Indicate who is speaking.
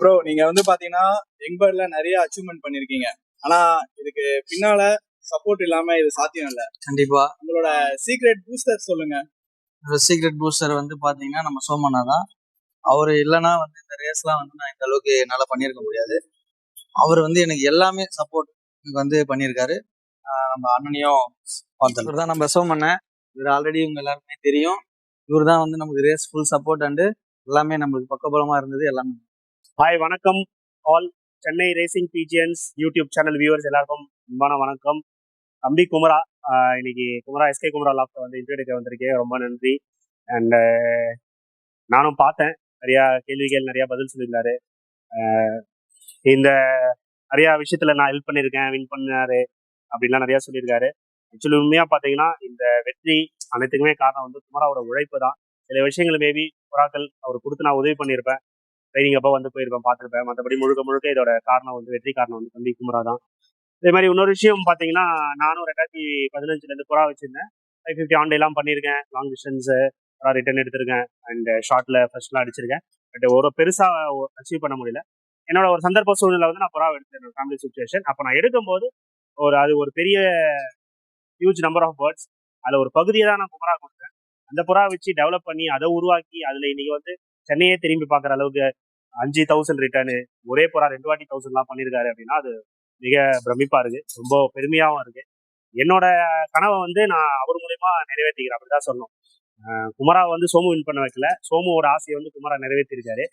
Speaker 1: Bro நீங்க வந்து பாத்தீங்கன்னா யங் பேர்ட்ல நிறைய அச்சீவ்மெண்ட் பண்ணிருக்கீங்க. ஆனா இதுக்கு பின்னால சப்போர்ட் இல்லாம இது சாத்தியம் இல்ல.
Speaker 2: கண்டிப்பா.
Speaker 1: உங்களோட சீக்ரெட் பூஸ்டர் சொல்லுங்க.
Speaker 2: சீக்ரெட் பூஸ்டர் வந்து பாத்தீங்கன்னா நம்ம சோமனா தான். அவர் இல்லைன்னா வந்து இந்த ரேஸ்லாம் வந்து நான் இந்த அளவுக்கு என்னால் பண்ணியிருக்க முடியாது. அவர் வந்து எனக்கு எல்லாமே சப்போர்ட் எனக்கு வந்து பண்ணியிருக்காரு நம்ம அண்ணனையும் பார்த்தோம். இவர் தான் நம்ம சோமண்ணன் இவர் ஆல்ரெடி இவங்க எல்லாருமே தெரியும். இவர் தான் வந்து நமக்கு ரேஸ் ஃபுல் சப்போர்ட் அண்டு எல்லாமே நம்மளுக்கு பக்கபலமா இருந்தது எல்லாமே.
Speaker 3: ஹாய் வணக்கம் all Chennai racing pigeons YouTube channel viewers எல்லாருக்கும் அன்பான வணக்கம். தம்பி குமரா இன்னைக்கு குமரா எஸ்கே குமரா லாப்ல வந்து இன்டர்வியூ எடுக்க வந்திருக்கேன். ரொம்ப நன்றி. அண்ட் நானும் பார்த்தேன். நிறையா கேள்விகள் நிறையா பதில் சொல்லியிருந்தாரு. இந்த நிறையா விஷயத்தில் நான் ஹெல்ப் பண்ணியிருக்கேன் வின் பண்ணாரு அப்படின்லாம் நிறையா சொல்லியிருக்காரு. ஆக்சுவலி உண்மையாக பார்த்தீங்கன்னா இந்த வெற்றி அனைத்துக்குமே காரணம் வந்து குமராவோட உழைப்பு தான். சில விஷயங்கள் மேபி புறாக்கள் அவர் கொடுத்து நான் உதவி பண்ணியிருப்பேன். ட்ரைனிங் அப்போ வந்து போயிருப்பேன் பார்த்துருப்பேன். மற்றபடி முழுக்க முழுக்க இதோட காரணம் வந்து வெற்றி காரணம் வந்து தம்பி குமரா தான் இதே மாதிரி இன்னொரு விஷயம் பார்த்தீங்கன்னா நானும் ரெண்டாயிரத்தி பதினஞ்சுலேருந்து புறா வச்சிருந்தேன். ஃபைவ் ஃபிஃப்டி ஆன் பண்ணியிருக்கேன். லாங் டிஸ்டன்ஸு புறா ரிட்டர்ன் எடுத்திருக்கேன். அண்ட் ஷார்ட்டில் ஃபர்ஸ்ட்லாம் அடிச்சிருக்கேன். பட் ஒரு பெருசாக அச்சீவ் பண்ண முடியல. என்னோட ஒரு சந்தர்ப்ப சூழ்நிலை வந்து நான் புறா எடுத்தேன். ஃபேமிலி சுச்சுவேஷன் அப்போ நான் எடுக்கும்போது ஒரு அது ஒரு பெரிய ஹியூஜ் நம்பர் ஆஃப் பேர்ட்ஸ் அதில் ஒரு பகுதியை தான் நான் புறா கொடுத்தேன். அந்த புறா வச்சு டெவலப் பண்ணி அதை உருவாக்கி அதில் இன்னைக்கு வந்து சென்னையே திரும்பி பார்க்குற அளவுக்கு அஞ்சு தௌசண்ட் ரிட்டர்னு ஒரே புறா ரெண்டு வாட்டி தௌசண்ட்லாம் பண்ணியிருக்காரு அப்படின்னா அது மிக பிரமிப்பா இருக்கு. ரொம்ப பெருமையாகவும் இருக்கு. என்னோட கனவை வந்து நான் அவர் மூலயமா நிறைவேற்றிக்கிறேன் அப்படிதான் சொல்லணும். குமரா வந்து சோமு வின் பண்ண வைக்கல. சோமுவோட ஆசையை வந்து குமரா நிறைவேற்றிருக்காரு